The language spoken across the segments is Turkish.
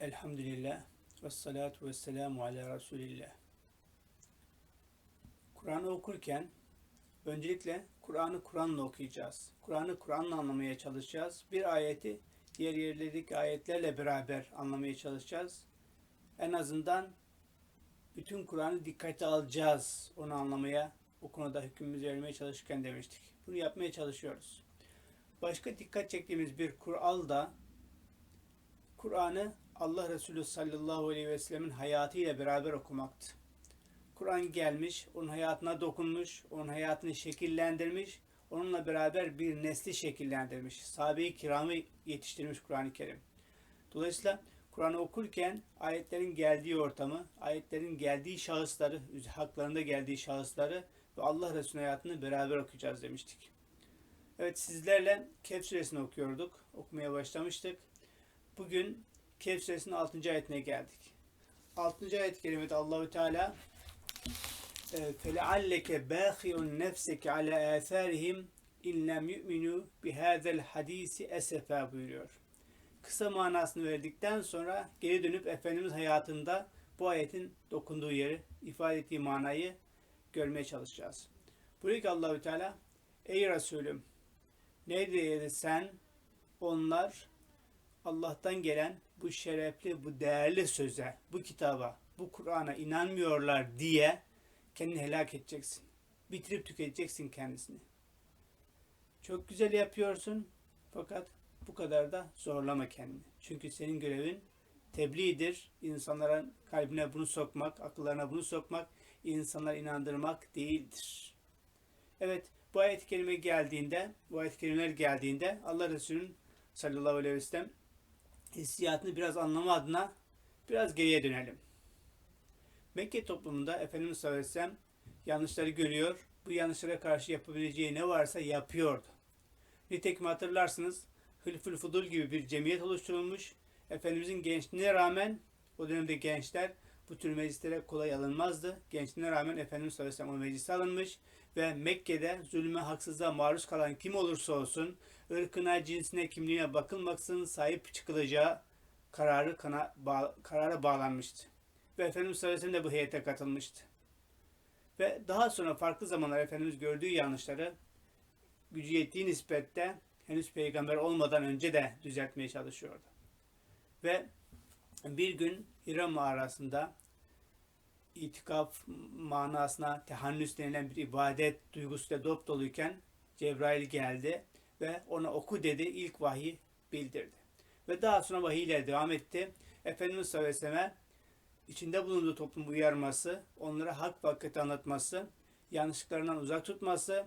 Elhamdülillah ve salatu ve selamu ala Resulillah. Kur'an'ı okurken öncelikle Kur'an'ı Kur'an'la okuyacağız. Kur'an'ı Kur'an'la anlamaya çalışacağız. Bir ayeti diğer yerlerdeki ayetlerle beraber anlamaya çalışacağız. En azından bütün Kur'an'ı dikkate alacağız onu anlamaya, o konuda hükmümüzü vermeye çalışırken demiştik. Bunu yapmaya çalışıyoruz. Başka dikkat çektiğimiz bir kural da Kur'an'ı Allah Resulü sallallahu aleyhi ve sellemin hayatıyla beraber okumaktı. Kur'an gelmiş, onun hayatına dokunmuş, onun hayatını şekillendirmiş, onunla beraber bir nesli şekillendirmiş. Sahabe-i kiramı yetiştirmiş Kur'an-ı Kerim. Dolayısıyla Kur'an'ı okurken ayetlerin geldiği ortamı, ayetlerin geldiği şahısları, haklarında geldiği şahısları ve Allah Resulü hayatını beraber okuyacağız demiştik. Evet sizlerle Kehf suresini okuyorduk. Okumaya başlamıştık. Bugün Kehf suresinin 6. ayetine geldik. 6. ayet-i kerimede Allahü Teala فَلَعَلَّكَ بَاخِعٌ نَفْسَكَ عَلَى آثَارِهِمْ اِنْ لَمْ يُؤْمِنُوا بِهَذَا الْحَد۪يسِ اَسَفًا buyuruyor. Kısa manasını verdikten sonra geri dönüp Efendimiz hayatında bu ayetin dokunduğu yeri, ifade ettiği manayı görmeye çalışacağız. Buyuruyor ki Allahü Teala Ey Resulüm neredeydi sen onlar Allah'tan gelen bu şerefli, bu değerli söze, bu kitaba, bu Kur'an'a inanmıyorlar diye kendini helak edeceksin. Bitirip tüketeceksin kendisini. Çok güzel yapıyorsun fakat bu kadar da zorlama kendini. Çünkü senin görevin tebliğdir. İnsanların kalbine bunu sokmak, akıllarına bunu sokmak, insanları inandırmak değildir. Evet, bu ayet-i geldiğinde, bu ayet-i geldiğinde Allah Resulü'nün sallallahu aleyhi ve sellem hissiyatını biraz anlama adına biraz geriye dönelim. Mekke toplumunda Efendimiz sallallahu yanlışları görüyor, bu yanlışlara karşı yapabileceği ne varsa yapıyordu. Nitekim hatırlarsınız Hülfül Fudul gibi bir cemiyet oluşturulmuş. Efendimizin gençliğine rağmen o dönemde gençler bu tür meclislere kolay alınmazdı. Gençliğine rağmen Efendimiz sallallahu o meclise alınmış ve Mekke'de zulme, haksızlığa maruz kalan kim olursa olsun ırkına, cinsine, kimliğine bakılmaksızın sahip çıkılacağı kararı kana, bağ, karara bağlanmıştı. Ve Efendimiz sallallahu de bu heyete katılmıştı. Ve daha sonra farklı zamanlar Efendimiz gördüğü yanlışları gücü yettiği nispette henüz peygamber olmadan önce de düzeltmeye çalışıyordu. Ve bir gün Hira mağarasında itikaf manasına tehannüs denilen bir ibadet duygusuyla dop doluyken Cebrail geldi ve ona oku dedi ilk vahiy bildirdi. Ve daha sonra vahiyle devam etti. Efendimiz sallallahu aleyhi ve içinde bulunduğu toplumu uyarması, onlara hak vakit anlatması, yanlışlıklarından uzak tutması,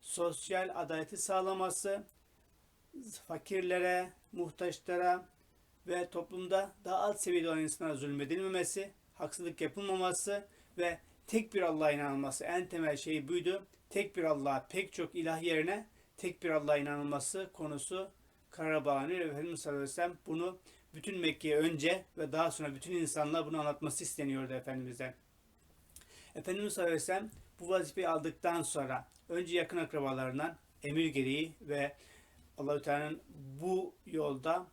sosyal adaleti sağlaması, fakirlere, muhtaçlara ve toplumda daha alt seviyede olan insanlara zulmedilmemesi, haksızlık yapılmaması ve tek bir Allah'a inanılması en temel şey buydu. Tek bir Allah'a pek çok ilah yerine tek bir Allah'a inanılması konusu karara bağlanıyor. Efendimiz sallallahu aleyhi ve sellem bunu bütün Mekke'ye önce ve daha sonra bütün insanlara bunu anlatması isteniyordu Efendimiz'den. Efendimiz sallallahu aleyhi ve sellem bu vazifeyi aldıktan sonra önce yakın akrabalarından emir gereği ve Allahü Teala'nın bu yolda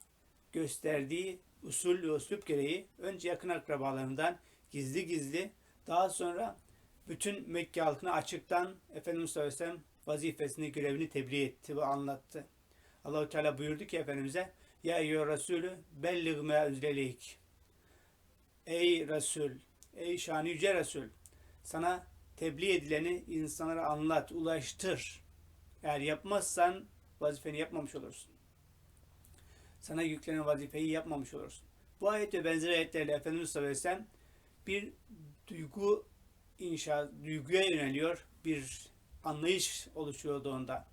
gösterdiği usul ve üslup gereği önce yakın akrabalarından gizli gizli daha sonra bütün Mekke halkına açıktan Efendimiz sallallahu aleyhi vazifesini, görevini tebliğ etti ve anlattı. Allahu Teala buyurdu ki Efendimiz'e Ya eyyühe Resulü bellig me üzleleyk. Ey Resul, ey şan yüce Resul, sana tebliğ edileni insanlara anlat, ulaştır. Eğer yapmazsan vazifeni yapmamış olursun. Sana yüklenen vazifeyi yapmamış olursun. Bu ayet ve benzer ayetlerle Efendimiz sallallahu bir duygu inşa, duyguya yöneliyor, bir anlayış oluşuyordu onda.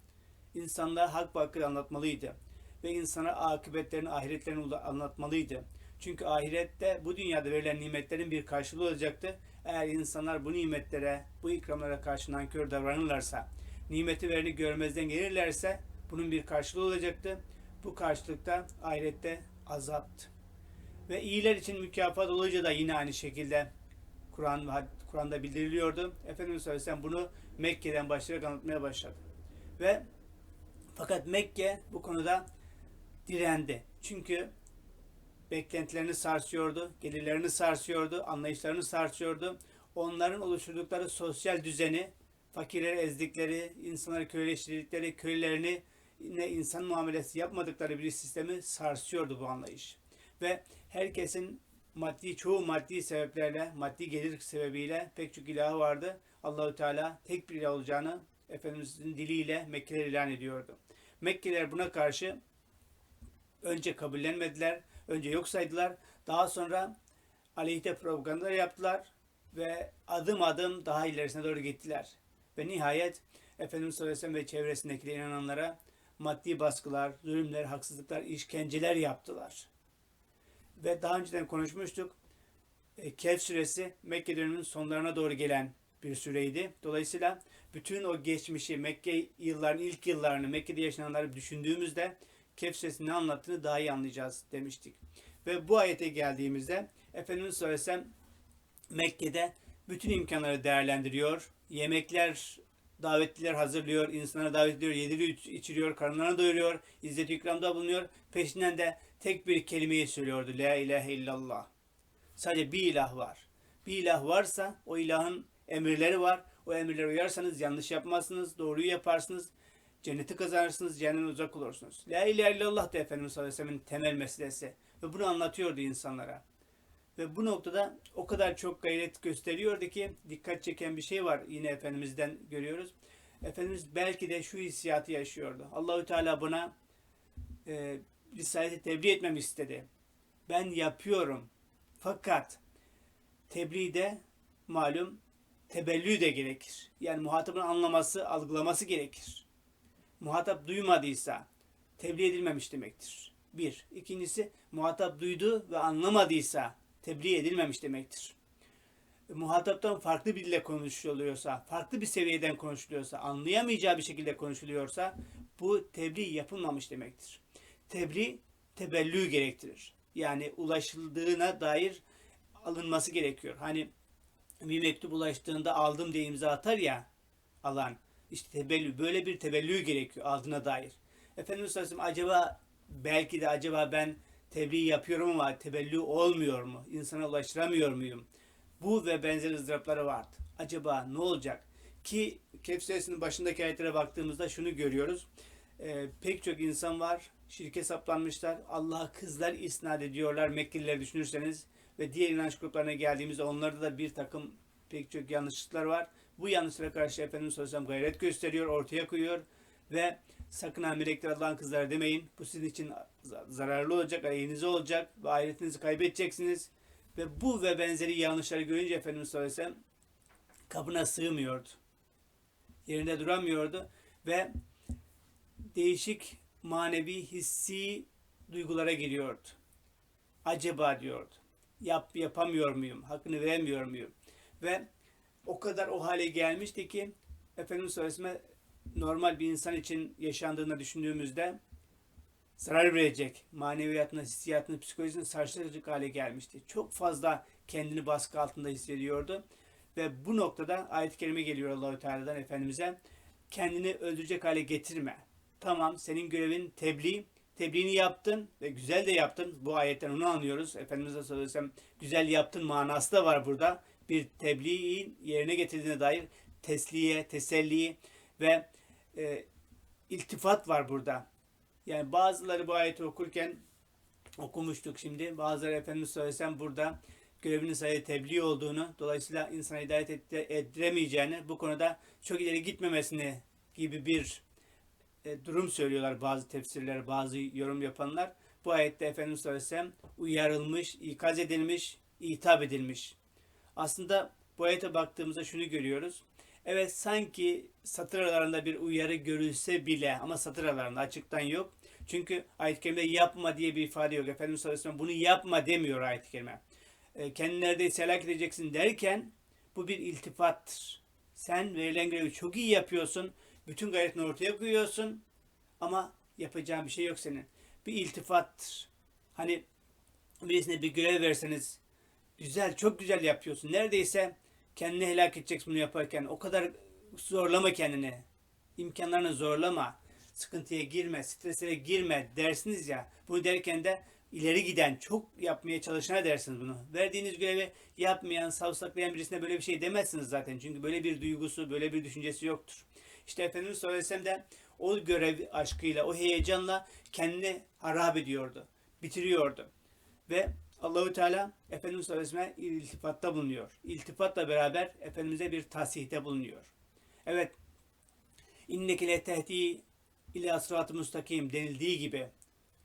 İnsanlara hak vakit anlatmalıydı ve insana akıbetlerini, ahiretlerini anlatmalıydı. Çünkü ahirette bu dünyada verilen nimetlerin bir karşılığı olacaktı. Eğer insanlar bu nimetlere, bu ikramlara karşı nankör davranırlarsa, nimeti verini görmezden gelirlerse bunun bir karşılığı olacaktı. Bu karşılıkta ahirette azaptı. Ve iyiler için mükafat olunca da yine aynı şekilde Kur'an Kur'an'da bildiriliyordu. Efendimiz sallallahu bunu Mekke'den başlayarak anlatmaya başladı. Ve fakat Mekke bu konuda direndi. Çünkü beklentilerini sarsıyordu, gelirlerini sarsıyordu, anlayışlarını sarsıyordu. Onların oluşturdukları sosyal düzeni, fakirleri ezdikleri, insanları köleleştirdikleri, köylerini ne insan muamelesi yapmadıkları bir sistemi sarsıyordu bu anlayış. Ve herkesin maddi çoğu maddi sebeplerle, maddi gelir sebebiyle pek çok ilahı vardı. Allahü Teala tek bir ilah olacağını Efendimizin diliyle Mekkeliler ilan ediyordu. Mekkeliler buna karşı önce kabullenmediler, önce yok saydılar. Daha sonra aleyhte propaganda yaptılar ve adım adım daha ilerisine doğru gittiler. Ve nihayet Efendimiz sallallahu ve çevresindeki inananlara maddi baskılar, zulümler, haksızlıklar, işkenceler yaptılar. Ve daha önceden konuşmuştuk. E, Kehf suresi Mekke döneminin sonlarına doğru gelen bir süreydi. Dolayısıyla bütün o geçmişi, Mekke yılların ilk yıllarını, Mekke'de yaşananları düşündüğümüzde Kehf suresinin ne anlattığını daha iyi anlayacağız demiştik. Ve bu ayete geldiğimizde Efendimiz sallallahu aleyhi ve sellem Mekke'de bütün imkanları değerlendiriyor. Yemekler, davetliler hazırlıyor, insanlara davet ediyor, yediriyor, içiriyor, karınlarını doyuruyor, izzet ikramda bulunuyor. Peşinden de tek bir kelimeyi söylüyordu. La ilahe illallah. Sadece bir ilah var. Bir ilah varsa o ilahın emirleri var. O emirlere uyarsanız yanlış yapmazsınız, doğruyu yaparsınız. Cenneti kazanırsınız, cehennemden uzak olursunuz. La ilahe illallah da Efendimiz sallallahu temel meselesi. Ve bunu anlatıyordu insanlara. Ve bu noktada o kadar çok gayret gösteriyordu ki dikkat çeken bir şey var yine Efendimiz'den görüyoruz. Efendimiz belki de şu hissiyatı yaşıyordu. Allahü Teala buna e, Risaleti tebliğ etmemi istedi. Ben yapıyorum. Fakat tebliğde malum tebellü de gerekir. Yani muhatabın anlaması, algılaması gerekir. Muhatap duymadıysa tebliğ edilmemiş demektir. Bir. İkincisi muhatap duydu ve anlamadıysa tebliğ edilmemiş demektir. Muhataptan farklı bir dille konuşuluyorsa, farklı bir seviyeden konuşuluyorsa, anlayamayacağı bir şekilde konuşuluyorsa bu tebliğ yapılmamış demektir. Tebliğ tebellü gerektirir. Yani ulaşıldığına dair alınması gerekiyor. Hani bir mektup ulaştığında aldım diye imza atar ya alan. İşte tebellü. Böyle bir tebellü gerekiyor aldığına dair. Efendimiz sallallahu aleyhi ve sellem acaba belki de acaba ben tebliğ yapıyorum ama tebellü olmuyor mu? İnsana ulaştıramıyor muyum? Bu ve benzer ızdırapları vardı. Acaba ne olacak? Ki Kehf suresinin başındaki ayetlere baktığımızda şunu görüyoruz. Ee, pek çok insan var. Şirke saplanmışlar. Allah'a kızlar isnat ediyorlar. Mekkeliler düşünürseniz ve diğer inanç gruplarına geldiğimizde onlarda da bir takım pek çok yanlışlıklar var. Bu yanlışlara karşı Efendimiz sallallahu aleyhi ve sellem gayret gösteriyor, ortaya koyuyor ve sakın ha melekler Allah'ın kızları demeyin. Bu sizin için zararlı olacak, aleyhinize olacak ve ahiretinizi kaybedeceksiniz. Ve bu ve benzeri yanlışları görünce Efendimiz sallallahu aleyhi ve sellem kabına sığmıyordu. Yerinde duramıyordu ve değişik manevi hissi duygulara giriyordu. Acaba diyordu. Yap yapamıyor muyum? Hakkını veremiyor muyum? Ve o kadar o hale gelmişti ki Efendimiz sallallahu aleyhi ve sellem normal bir insan için yaşandığını düşündüğümüzde zarar verecek, maneviyatına, hissiyatına, psikolojisine sarsılacak hale gelmişti. Çok fazla kendini baskı altında hissediyordu. Ve bu noktada ayet-i kerime geliyor Allahü Teala'dan Efendimiz'e. Kendini öldürecek hale getirme. Tamam senin görevin tebliğ. Tebliğini yaptın ve güzel de yaptın. Bu ayetten onu anlıyoruz. Efendimiz sallallahu aleyhi ve sellem güzel yaptın manası da var burada. Bir tebliğin yerine getirdiğine dair tesliye, teselli ve e, iltifat var burada. Yani bazıları bu ayeti okurken okumuştuk şimdi. Bazıları Efendimiz sellem burada görevinin sayı tebliğ olduğunu, dolayısıyla insana hidayet ettiremeyeceğini, bu konuda çok ileri gitmemesini gibi bir e, durum söylüyorlar bazı tefsirler, bazı yorum yapanlar. Bu ayette Efendimiz sallallahu aleyhi ve sellem uyarılmış, ikaz edilmiş, hitap edilmiş. Aslında bu ayete baktığımızda şunu görüyoruz. Evet sanki satır aralarında bir uyarı görülse bile ama satır aralarında açıktan yok. Çünkü ayet-i kerimede yapma diye bir ifade yok. Efendimiz sallallahu aleyhi ve sellem bunu yapma demiyor ayet-i kerime. E, kendini neredeyse helak edeceksin derken bu bir iltifattır. Sen verilen görevi çok iyi yapıyorsun. Bütün gayretini ortaya koyuyorsun. Ama yapacağın bir şey yok senin. Bir iltifattır. Hani birisine bir görev verseniz güzel, çok güzel yapıyorsun. Neredeyse kendini helak edeceksin bunu yaparken. O kadar zorlama kendini. İmkanlarını zorlama. Sıkıntıya girme, streslere girme dersiniz ya. Bunu derken de ileri giden, çok yapmaya çalışana dersiniz bunu. Verdiğiniz görevi yapmayan, savsaklayan birisine böyle bir şey demezsiniz zaten. Çünkü böyle bir duygusu, böyle bir düşüncesi yoktur. İşte Efendimiz sallallahu de o görev aşkıyla, o heyecanla kendini harap ediyordu, bitiriyordu. Ve Allahü Teala Efendimiz sallallahu aleyhi ve sellem iltifatta bulunuyor. İltifatla beraber Efendimiz'e bir tasihte bulunuyor. Evet, inneke le tehdi ile sırat-ı müstakim denildiği gibi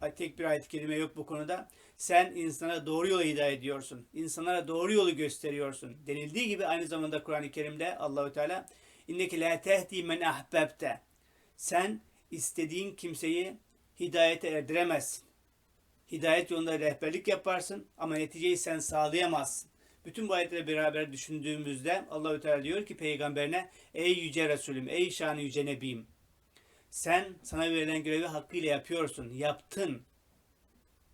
tek bir ayet-i kerime yok bu konuda. Sen insana doğru yolu hidayet ediyorsun. İnsanlara doğru yolu gösteriyorsun. Denildiği gibi aynı zamanda Kur'an-ı Kerim'de Allahü Teala inneke la tehdi men ahbebte. Sen istediğin kimseyi hidayete erdiremezsin. Hidayet yolunda rehberlik yaparsın ama neticeyi sen sağlayamazsın. Bütün bu ayetleri beraber düşündüğümüzde Allahü Teala diyor ki peygamberine ey yüce Resulüm, ey şanı yüce Nebim. Sen sana verilen görevi hakkıyla yapıyorsun, yaptın.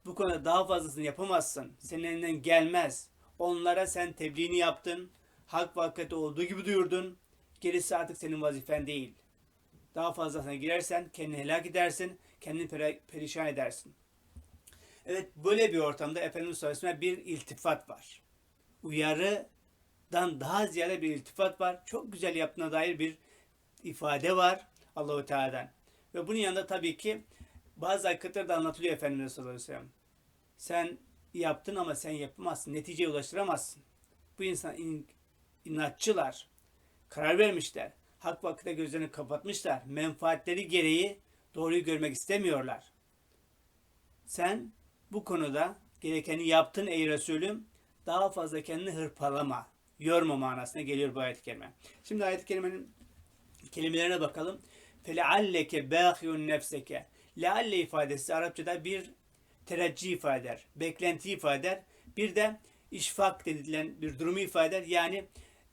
Bu konuda daha fazlasını yapamazsın. Senin elinden gelmez. Onlara sen tebliğini yaptın. Hak ve hakikati olduğu gibi duyurdun. Gerisi artık senin vazifen değil. Daha fazlasına girersen kendini helak edersin. Kendini peri- perişan edersin. Evet böyle bir ortamda Efendimiz sallallahu aleyhi ve sellem bir iltifat var. Uyarıdan daha ziyade bir iltifat var. Çok güzel yaptığına dair bir ifade var Allahu Teala'dan. Ve bunun yanında tabii ki bazı hakikatler de anlatılıyor Efendimiz sallallahu. Sen yaptın ama sen yapamazsın. Neticeye ulaştıramazsın. Bu insan in, inatçılar. Karar vermişler. Hak vakitte gözlerini kapatmışlar. Menfaatleri gereği doğruyu görmek istemiyorlar. Sen bu konuda gerekeni yaptın ey Resulüm. Daha fazla kendini hırpalama, yorma manasına geliyor bu ayet-i kerime. Şimdi ayet-i kerimenin kelimelerine bakalım. فَلَعَلَّكَ بَاخِيُنْ nefseke. Lealle ifadesi Arapçada bir tereccih ifade eder, beklenti ifade eder. Bir de işfak denilen bir durumu ifade eder. Yani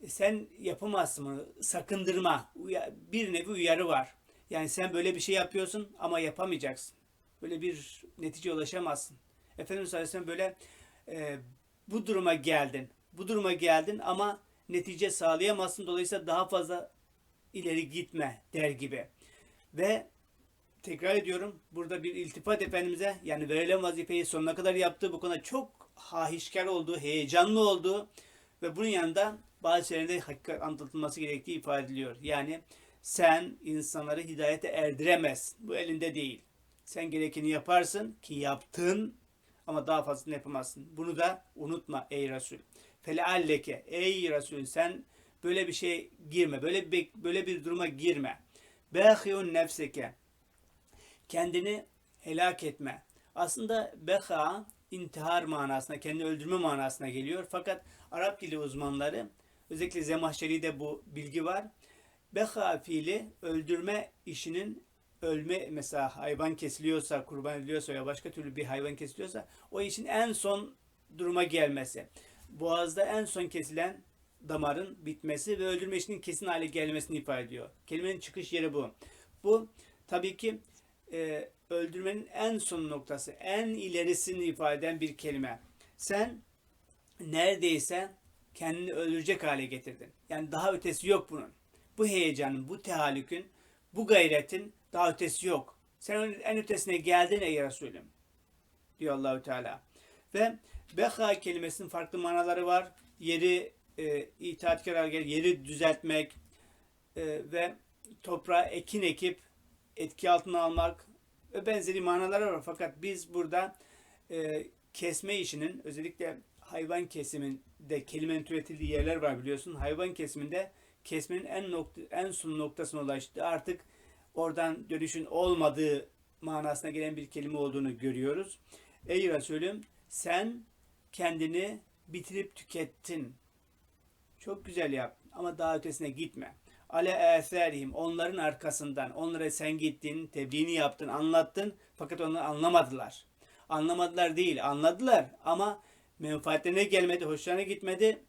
sen yapamazsın bunu, sakındırma, uya- bir nevi uyarı var. Yani sen böyle bir şey yapıyorsun ama yapamayacaksın. Böyle bir neticeye ulaşamazsın. Efendimiz sallallahu aleyhi ve sellem böyle e, bu duruma geldin. Bu duruma geldin ama netice sağlayamazsın. Dolayısıyla daha fazla ileri gitme der gibi. Ve tekrar ediyorum burada bir iltifat Efendimiz'e yani verilen vazifeyi sonuna kadar yaptığı bu konuda çok hahişkar olduğu, heyecanlı olduğu ve bunun yanında bazı şeylerin de hakikat anlatılması gerektiği ifade ediliyor. Yani sen insanları hidayete erdiremez. Bu elinde değil. Sen gerekeni yaparsın ki yaptın ama daha fazlasını yapamazsın. Bunu da unutma ey Resul. Felealleke ey Resul sen böyle bir şey girme. Böyle bir, böyle bir duruma girme. Behiyun nefseke kendini helak etme. Aslında beha intihar manasına, kendini öldürme manasına geliyor. Fakat Arap dili uzmanları özellikle Zemahşeri'de bu bilgi var. Beha fiili öldürme işinin ölme mesela hayvan kesiliyorsa, kurban ediliyorsa ya başka türlü bir hayvan kesiliyorsa o işin en son duruma gelmesi. Boğazda en son kesilen damarın bitmesi ve öldürme işinin kesin hale gelmesini ifade ediyor. Kelimenin çıkış yeri bu. Bu tabii ki e, öldürmenin en son noktası, en ilerisini ifade eden bir kelime. Sen neredeyse kendini öldürecek hale getirdin. Yani daha ötesi yok bunun. Bu heyecanın, bu tehallükün, bu gayretin daha ötesi yok. Sen onun en ötesine geldin ey Resulüm. Diyor Allahü Teala. Ve beha kelimesinin farklı manaları var. Yeri e, itaatkar hale yeri düzeltmek e, ve toprağa ekin ekip etki altına almak ve benzeri manaları var. Fakat biz burada e, kesme işinin özellikle hayvan kesiminde kelimenin türetildiği yerler var biliyorsun. Hayvan kesiminde kesmenin en nokta, en son noktasına ulaştı. Artık oradan dönüşün olmadığı manasına gelen bir kelime olduğunu görüyoruz. Ey Resulüm sen kendini bitirip tükettin. Çok güzel yaptın ama daha ötesine gitme. Ale eserihim onların arkasından onlara sen gittin, tebliğini yaptın, anlattın fakat onlar anlamadılar. Anlamadılar değil, anladılar ama menfaatlerine gelmedi, hoşlarına gitmedi.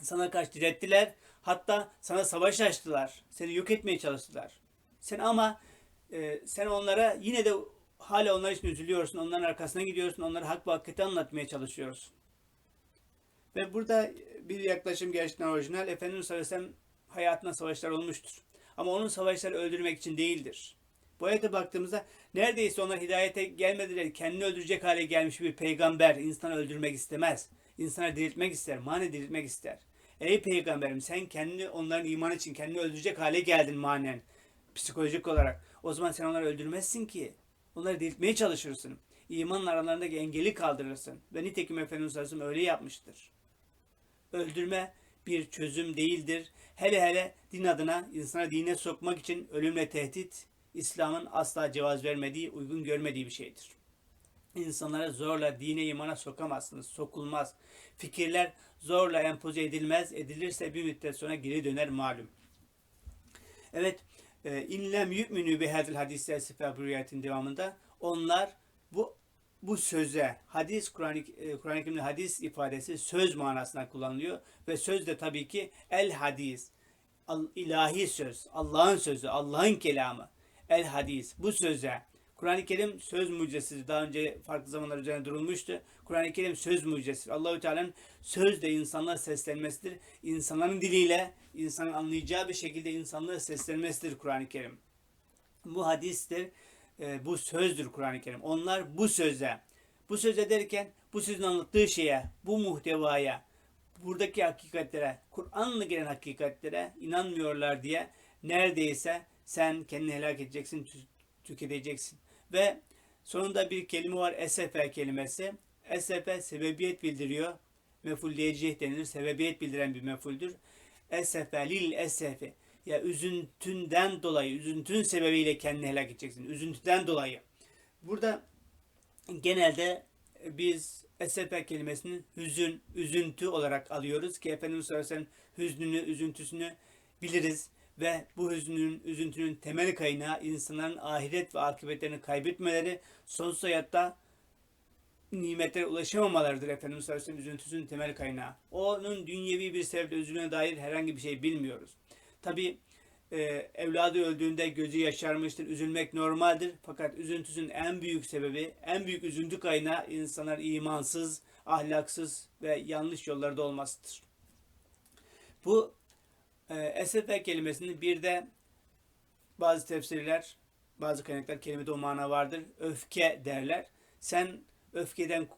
Sana karşı direttiler. Hatta sana savaş açtılar. Seni yok etmeye çalıştılar. Sen ama e, sen onlara yine de hala onlar için üzülüyorsun. Onların arkasına gidiyorsun. Onlara hak ve hakikati anlatmaya çalışıyorsun. Ve burada bir yaklaşım gerçekten orijinal. Efendimiz sallallahu hayatında savaşlar olmuştur. Ama onun savaşları öldürmek için değildir. Bu ayete baktığımızda neredeyse onlar hidayete gelmediler. Kendini öldürecek hale gelmiş bir peygamber insanı öldürmek istemez. İnsanı diriltmek ister, mani diriltmek ister. Ey peygamberim sen kendini onların iman için kendini öldürecek hale geldin manen. Psikolojik olarak. O zaman sen onları öldürmezsin ki. Onları diriltmeye çalışırsın. İmanın aralarındaki engeli kaldırırsın. Ve nitekim Efendimiz Aleyhisselam öyle yapmıştır. Öldürme bir çözüm değildir. Hele hele din adına insana dine sokmak için ölümle tehdit İslam'ın asla cevaz vermediği, uygun görmediği bir şeydir. İnsanlara zorla dine imana sokamazsınız. Sokulmaz. Fikirler zorla empoze edilmez. Edilirse bir müddet sonra geri döner malum. Evet. E, İnlem yu'minu bi hadil hadisler sifa rivayetin devamında onlar bu bu söze hadis Kur'an-ı e, Kerim'de hadis ifadesi söz manasına kullanılıyor ve söz de tabii ki el hadis ilahi söz, Allah'ın sözü, Allah'ın kelamı. El hadis bu söze Kur'an-ı Kerim söz mucizesidir. Daha önce farklı zamanlar üzerine durulmuştu. Kur'an-ı Kerim söz mucizesidir. Allahü Teala'nın söz de insanlara seslenmesidir. İnsanların diliyle, insanın anlayacağı bir şekilde insanlara seslenmesidir Kur'an-ı Kerim. Bu hadistir, e, bu sözdür Kur'an-ı Kerim. Onlar bu söze, bu söze derken bu sözün anlattığı şeye, bu muhtevaya, buradaki hakikatlere, Kur'an'la gelen hakikatlere inanmıyorlar diye neredeyse sen kendini helak edeceksin, tü- tüketeceksin. Ve sonunda bir kelime var, esefe kelimesi. Esefe sebebiyet bildiriyor. Mefulleyecih denilir. Sebebiyet bildiren bir mefuldür. Esefe lil esefi. Ya üzüntünden dolayı, üzüntün sebebiyle kendini helak edeceksin. Üzüntüden dolayı. Burada genelde biz esefe kelimesini hüzün, üzüntü olarak alıyoruz ki Efendimiz sallallahu aleyhi hüznünü, üzüntüsünü biliriz ve bu hüznün, üzüntünün temel kaynağı insanların ahiret ve akıbetlerini kaybetmeleri, sonsuz hayatta nimetlere ulaşamamalarıdır Efendimiz sallallahu aleyhi üzüntüsünün temel kaynağı. Onun dünyevi bir sebeple üzüldüğüne dair herhangi bir şey bilmiyoruz. Tabi e, evladı öldüğünde gözü yaşarmıştır. Üzülmek normaldir. Fakat üzüntüsünün en büyük sebebi, en büyük üzüntü kaynağı insanlar imansız, ahlaksız ve yanlış yollarda olmasıdır. Bu e, esefe kelimesini bir de bazı tefsirler, bazı kaynaklar kelimede o mana vardır. Öfke derler. Sen öfkeden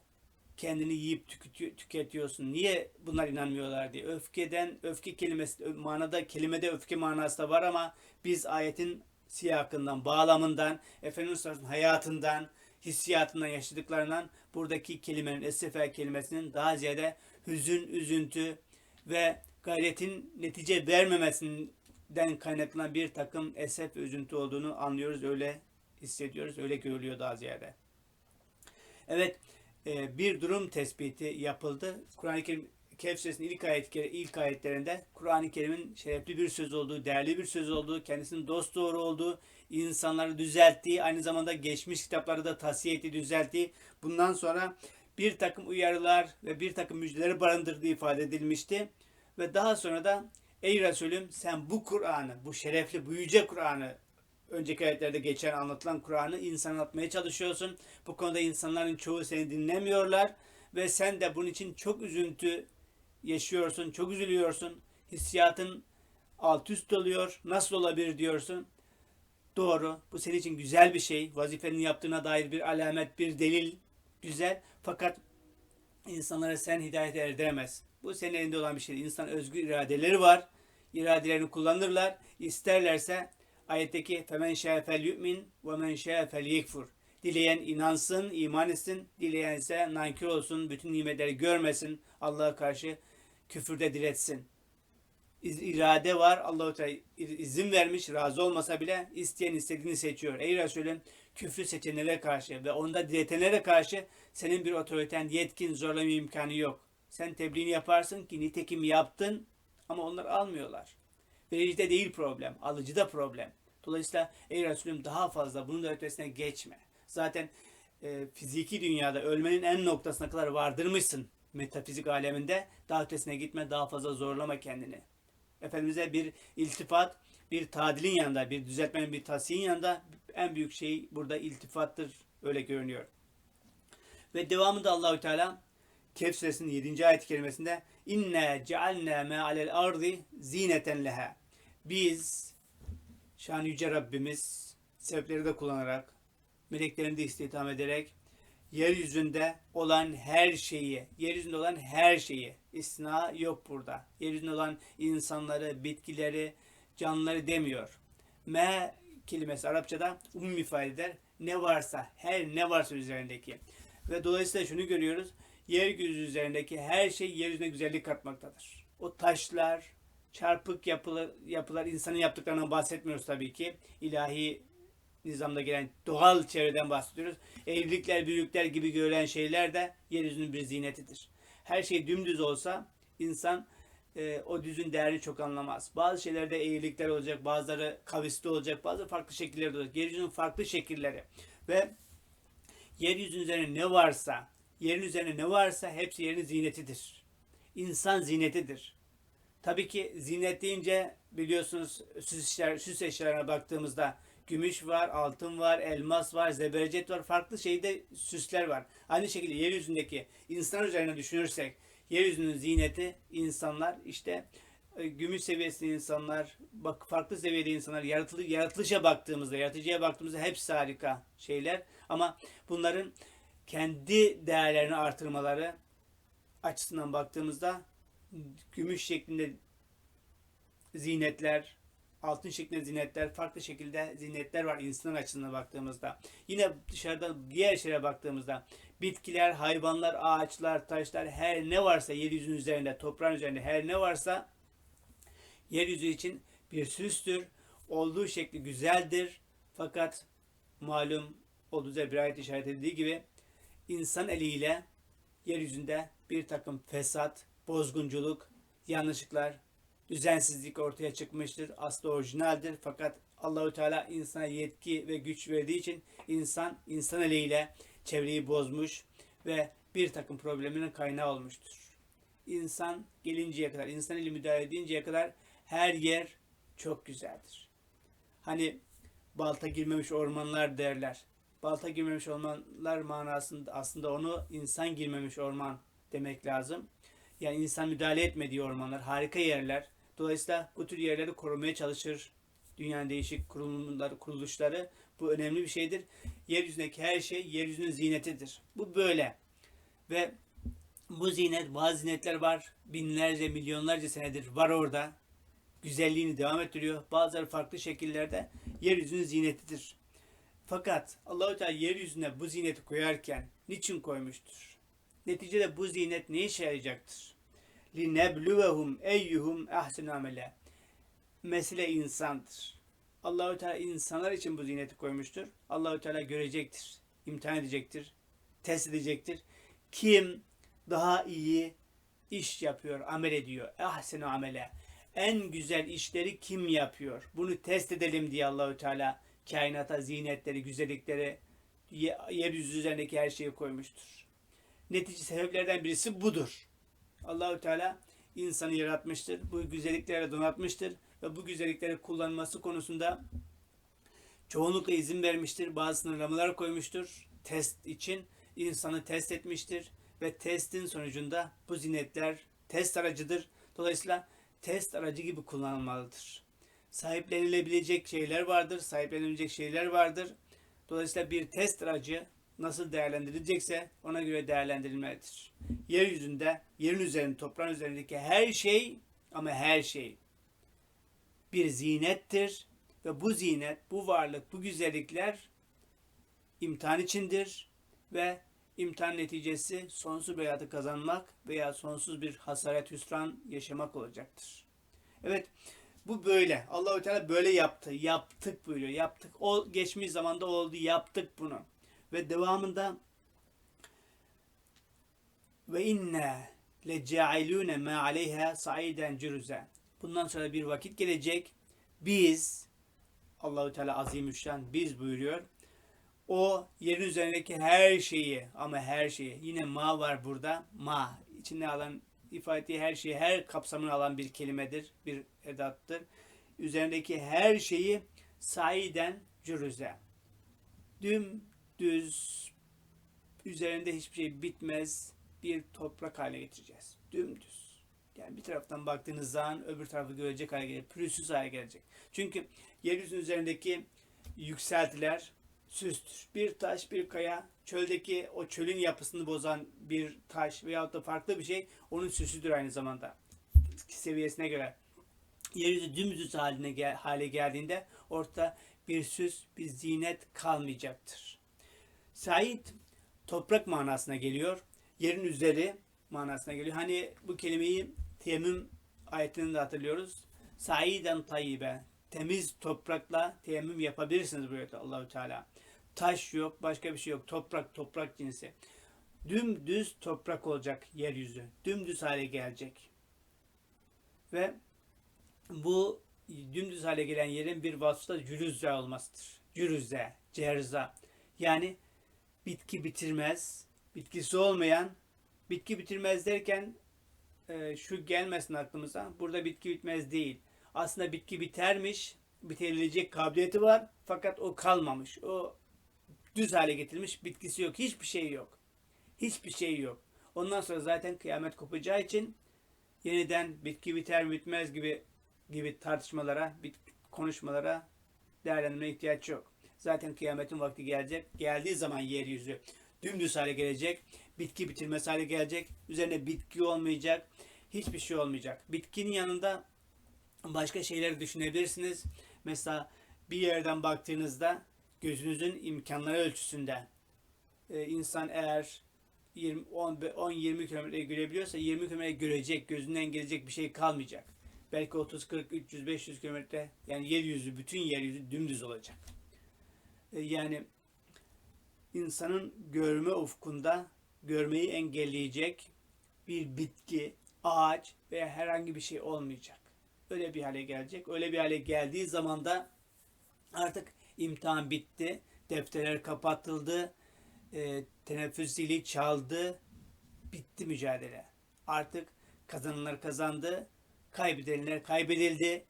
kendini yiyip tüketiyor- tüketiyorsun. Niye bunlar inanmıyorlar diye. Öfkeden, öfke kelimesi manada kelimede öfke manası da var ama biz ayetin siyakından, bağlamından, Efendimiz hayatından, hissiyatından, yaşadıklarından buradaki kelimenin, esife kelimesinin daha ziyade hüzün, üzüntü ve gayretin netice vermemesinden kaynaklanan bir takım esef üzüntü olduğunu anlıyoruz. Öyle hissediyoruz. Öyle görülüyor daha ziyade. Evet, e, bir durum tespiti yapıldı. Kur'an-ı Kerim Kehf Suresinin ilk, ayet, ilk ayetlerinde Kur'an-ı Kerim'in şerefli bir söz olduğu, değerli bir söz olduğu, kendisinin dost doğru olduğu, insanları düzelttiği, aynı zamanda geçmiş kitapları da tavsiye ettiği, düzelttiği, bundan sonra bir takım uyarılar ve bir takım müjdeleri barındırdığı ifade edilmişti. Ve daha sonra da ey Resulüm sen bu Kur'an'ı, bu şerefli, bu yüce Kur'an'ı önceki ayetlerde geçen anlatılan Kur'an'ı insan anlatmaya çalışıyorsun. Bu konuda insanların çoğu seni dinlemiyorlar ve sen de bunun için çok üzüntü yaşıyorsun, çok üzülüyorsun. Hissiyatın alt üst oluyor. Nasıl olabilir diyorsun. Doğru. Bu senin için güzel bir şey. Vazifenin yaptığına dair bir alamet, bir delil güzel. Fakat insanlara sen hidayet erdiremez. Bu senin elinde olan bir şey. İnsan özgür iradeleri var. İradelerini kullanırlar. İsterlerse ayetteki femen şa'fel yu'min ve men yekfur. Dileyen inansın, iman etsin. Dileyen ise nankör olsun, bütün nimetleri görmesin. Allah'a karşı küfürde diretsin. İrade var. Allahu Teala izin vermiş, razı olmasa bile isteyen istediğini seçiyor. Ey Resulüm küfrü seçenlere karşı ve onda diretenlere karşı senin bir otoriten, yetkin, zorlama imkanı yok. Sen tebliğini yaparsın ki nitekim yaptın ama onlar almıyorlar. Vericide değil problem, alıcıda problem. Dolayısıyla ey Resulüm daha fazla bunun da ötesine geçme. Zaten e, fiziki dünyada ölmenin en noktasına kadar vardırmışsın metafizik aleminde. Daha ötesine gitme, daha fazla zorlama kendini. Efendimiz'e bir iltifat, bir tadilin yanında, bir düzeltmenin, bir tasihin yanında en büyük şey burada iltifattır. Öyle görünüyor. Ve devamında Allahü Teala Kehf suresinin 7. ayet kelimesinde inne cealna ma alel ardi zineten leha. Biz şan yüce Rabbimiz sebepleri de kullanarak, meleklerini de istihdam ederek, yeryüzünde olan her şeyi, yeryüzünde olan her şeyi, istina yok burada. Yeryüzünde olan insanları, bitkileri, canlıları demiyor. Me kelimesi Arapçada umum ifade eder. Ne varsa, her ne varsa üzerindeki. Ve dolayısıyla şunu görüyoruz. Yeryüzü üzerindeki her şey yeryüzüne güzellik katmaktadır. O taşlar, çarpık yapılar, yapılar insanın yaptıklarından bahsetmiyoruz tabii ki. İlahi nizamda gelen doğal çevreden bahsediyoruz. Evlilikler, büyükler gibi görülen şeyler de yeryüzünün bir zinetidir. Her şey dümdüz olsa insan e, o düzün değerini çok anlamaz. Bazı şeylerde eğrilikler olacak, bazıları kavisli olacak, bazı farklı şekillerde olacak. Yeryüzünün farklı şekilleri ve yeryüzünün üzerine ne varsa, yerin üzerine ne varsa hepsi yerin zinetidir. İnsan zinetidir. Tabii ki zinet deyince biliyorsunuz süs, eşyalar, süs eşyalarına baktığımızda gümüş var, altın var, elmas var, zebercet var, farklı şeyde süsler var. Aynı şekilde yeryüzündeki insan üzerine düşünürsek yeryüzünün zineti insanlar işte e, gümüş seviyesinde insanlar, bak farklı seviyede insanlar, yaratılı, yaratılışa baktığımızda, yaratıcıya baktığımızda hepsi harika şeyler. Ama bunların kendi değerlerini artırmaları açısından baktığımızda gümüş şeklinde zinetler, altın şeklinde zinetler, farklı şekilde zinetler var insan açısından baktığımızda. Yine dışarıda diğer şeylere baktığımızda bitkiler, hayvanlar, ağaçlar, taşlar her ne varsa yeryüzünün üzerinde, toprağın üzerinde her ne varsa yeryüzü için bir süstür. Olduğu şekli güzeldir. Fakat malum olduğu üzere bir ayet işaret edildiği gibi insan eliyle yeryüzünde bir takım fesat, bozgunculuk, yanlışlıklar, düzensizlik ortaya çıkmıştır. Aslı orijinaldir fakat Allahü Teala insana yetki ve güç verdiği için insan insan eliyle çevreyi bozmuş ve bir takım probleminin kaynağı olmuştur. İnsan gelinceye kadar, insan eli müdahale edinceye kadar her yer çok güzeldir. Hani balta girmemiş ormanlar derler. Balta girmemiş ormanlar manasında aslında onu insan girmemiş orman demek lazım. Yani insan müdahale etmediği ormanlar, harika yerler. Dolayısıyla bu tür yerleri korumaya çalışır dünyanın değişik kurulumları, kuruluşları. Bu önemli bir şeydir. Yeryüzündeki her şey yeryüzünün zinetidir. Bu böyle. Ve bu zinet, bazı zinetler var. Binlerce, milyonlarca senedir var orada. Güzelliğini devam ettiriyor. Bazıları farklı şekillerde yeryüzünün zinetidir. Fakat Allahu Teala yeryüzüne bu zineti koyarken niçin koymuştur? Neticede bu zinet ne işe yarayacaktır? لِنَبْلُوَهُمْ اَيُّهُمْ اَحْسِنُ amele. Mesele insandır. Allahü Teala insanlar için bu zineti koymuştur. Allahü Teala görecektir, imtihan edecektir, test edecektir. Kim daha iyi iş yapıyor, amel ediyor. Ahsenu amele. En güzel işleri kim yapıyor? Bunu test edelim diye Allahü Teala kainata zinetleri, güzellikleri, yeryüzü üzerindeki her şeyi koymuştur. Netice sebeplerden birisi budur. Allahü Teala insanı yaratmıştır. Bu güzelliklere donatmıştır ve bu güzellikleri kullanması konusunda çoğunlukla izin vermiştir. Bazı sınırlamalar koymuştur. Test için insanı test etmiştir ve testin sonucunda bu zinetler test aracıdır. Dolayısıyla test aracı gibi kullanılmalıdır. Sahiplenilebilecek şeyler vardır, sahiplenilecek şeyler vardır. Dolayısıyla bir test aracı nasıl değerlendirilecekse ona göre değerlendirilmelidir. Yeryüzünde, yerin üzerinde, toprağın üzerindeki her şey ama her şey bir zinettir ve bu zinet, bu varlık, bu güzellikler imtihan içindir ve imtihan neticesi sonsuz bir hayatı kazanmak veya sonsuz bir hasaret hüsran yaşamak olacaktır. Evet, bu böyle. Allahü Teala böyle yaptı. Yaptık buyuruyor. Yaptık. O geçmiş zamanda oldu. Yaptık bunu. Ve devamında ve inne lecailune ma aleyha saiden cüruze. Bundan sonra bir vakit gelecek. Biz Allahü Teala azimüşşan biz buyuruyor. O yerin üzerindeki her şeyi ama her şeyi yine ma var burada. Ma içinde alan ifade ettiği her şeyi her kapsamını alan bir kelimedir, bir edattır. Üzerindeki her şeyi saiden cürüze. Düm düz üzerinde hiçbir şey bitmez bir toprak haline getireceğiz. Dümdüz. Yani bir taraftan baktığınız zaman öbür tarafı görecek hale gelecek. Pürüzsüz hale gelecek. Çünkü yeryüzünün üzerindeki yükseltiler. Süstür. Bir taş, bir kaya, çöldeki o çölün yapısını bozan bir taş veyahut da farklı bir şey onun süsüdür aynı zamanda. Seviyesine göre. Yeryüzü dümdüz haline hale geldiğinde ortada bir süs, bir zinet kalmayacaktır. Said toprak manasına geliyor. Yerin üzeri manasına geliyor. Hani bu kelimeyi teyemmüm ayetinde de hatırlıyoruz. Saiden tayyibe. Temiz toprakla teyemmüm yapabilirsiniz buyuruyor Allahü Teala. Taş yok, başka bir şey yok. Toprak, toprak cinsi. Dümdüz toprak olacak yeryüzü. Dümdüz hale gelecek. Ve bu dümdüz hale gelen yerin bir vasfı da cürüzze olmasıdır. Cürüzze, cerza. Yani bitki bitirmez, bitkisi olmayan, bitki bitirmez derken e, şu gelmesin aklımıza. Burada bitki bitmez değil. Aslında bitki bitermiş, bitirilecek kabiliyeti var fakat o kalmamış. O düz hale getirilmiş, bitkisi yok, hiçbir şey yok. Hiçbir şey yok. Ondan sonra zaten kıyamet kopacağı için yeniden bitki biter bitmez gibi gibi tartışmalara, konuşmalara değerlendirmeye ihtiyaç yok. Zaten kıyametin vakti gelecek. Geldiği zaman yeryüzü dümdüz hale gelecek. Bitki bitirmesi hale gelecek. Üzerine bitki olmayacak. Hiçbir şey olmayacak. Bitkinin yanında başka şeyleri düşünebilirsiniz. Mesela bir yerden baktığınızda gözünüzün imkanları ölçüsünde e, insan eğer 10-20 kilometre görebiliyorsa 20 kilometre görecek, gözünden gelecek bir şey kalmayacak. Belki 30, 40, 300, 500 kilometre yani yeryüzü, bütün yeryüzü dümdüz olacak. E, yani insanın görme ufkunda görmeyi engelleyecek bir bitki, ağaç veya herhangi bir şey olmayacak. Öyle bir hale gelecek. Öyle bir hale geldiği zaman da artık imtihan bitti. Defterler kapatıldı. E, teneffüs zili çaldı. Bitti mücadele. Artık kazananlar kazandı. Kaybedenler kaybedildi.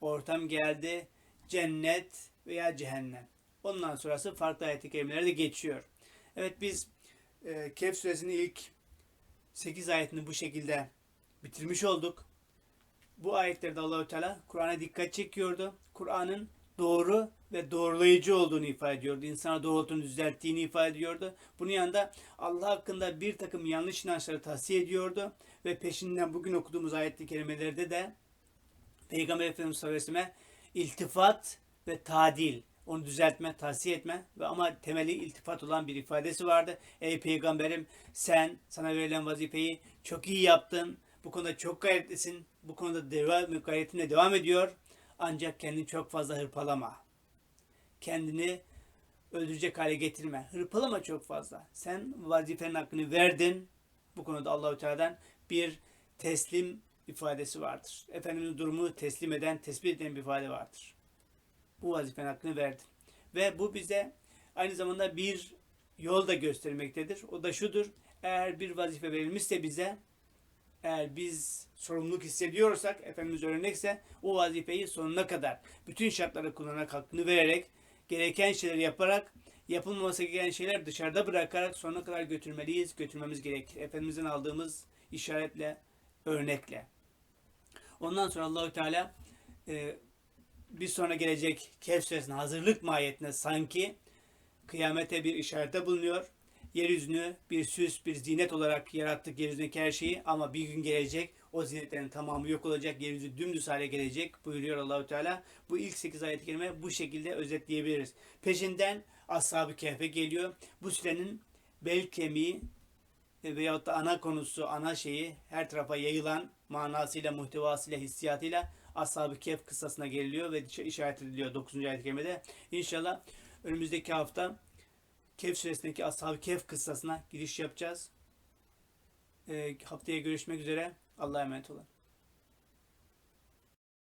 Ortam geldi. Cennet veya cehennem. Ondan sonrası farklı ayet-i kerimelerde de geçiyor. Evet biz e, Kehf suresinin ilk 8 ayetini bu şekilde bitirmiş olduk. Bu ayetlerde Allahü Teala Kur'an'a dikkat çekiyordu. Kur'an'ın doğru ve doğrulayıcı olduğunu ifade ediyordu. İnsana doğrultunu düzelttiğini ifade ediyordu. Bunun yanında Allah hakkında bir takım yanlış inançları tavsiye ediyordu. Ve peşinden bugün okuduğumuz ayetli kelimelerde de Peygamber Efendimiz sallallahu iltifat ve tadil, onu düzeltme, tavsiye etme ve ama temeli iltifat olan bir ifadesi vardı. Ey peygamberim sen sana verilen vazifeyi çok iyi yaptın. Bu konuda çok gayretlisin. Bu konuda devam, gayretine devam ediyor. Ancak kendini çok fazla hırpalama. Kendini öldürecek hale getirme. Hırpalama çok fazla. Sen vazifenin hakkını verdin. Bu konuda Allahü Teala'dan bir teslim ifadesi vardır. Efendimiz durumu teslim eden, tespit eden bir ifade vardır. Bu vazifenin hakkını verdin. Ve bu bize aynı zamanda bir yol da göstermektedir. O da şudur. Eğer bir vazife verilmişse bize eğer biz sorumluluk hissediyorsak, Efendimiz örnekse o vazifeyi sonuna kadar bütün şartları kullanarak hakkını vererek gereken şeyleri yaparak yapılmaması gereken şeyler dışarıda bırakarak sonuna kadar götürmeliyiz, götürmemiz gerekir. Efendimizin aldığımız işaretle, örnekle. Ondan sonra Allahü Teala e, bir sonra gelecek Kehf suresinin hazırlık mahiyetine sanki kıyamete bir işarete bulunuyor. Yeryüzünü bir süs, bir zinet olarak yarattık yeryüzündeki her şeyi ama bir gün gelecek o zinetlerin tamamı yok olacak. Yeryüzü dümdüz hale gelecek buyuruyor Allahü Teala. Bu ilk 8 ayet-i bu şekilde özetleyebiliriz. Peşinden Ashab-ı Kehf'e geliyor. Bu sürenin bel kemiği veyahut da ana konusu, ana şeyi her tarafa yayılan manasıyla, muhtevasıyla, hissiyatıyla Ashab-ı Kehf kıssasına geliliyor ve işaret ediliyor 9. ayet-i kerimede. İnşallah önümüzdeki hafta Kehf suresindeki Ashab-ı Kehf kıssasına giriş yapacağız. E, haftaya görüşmek üzere. Allah'a emanet olun.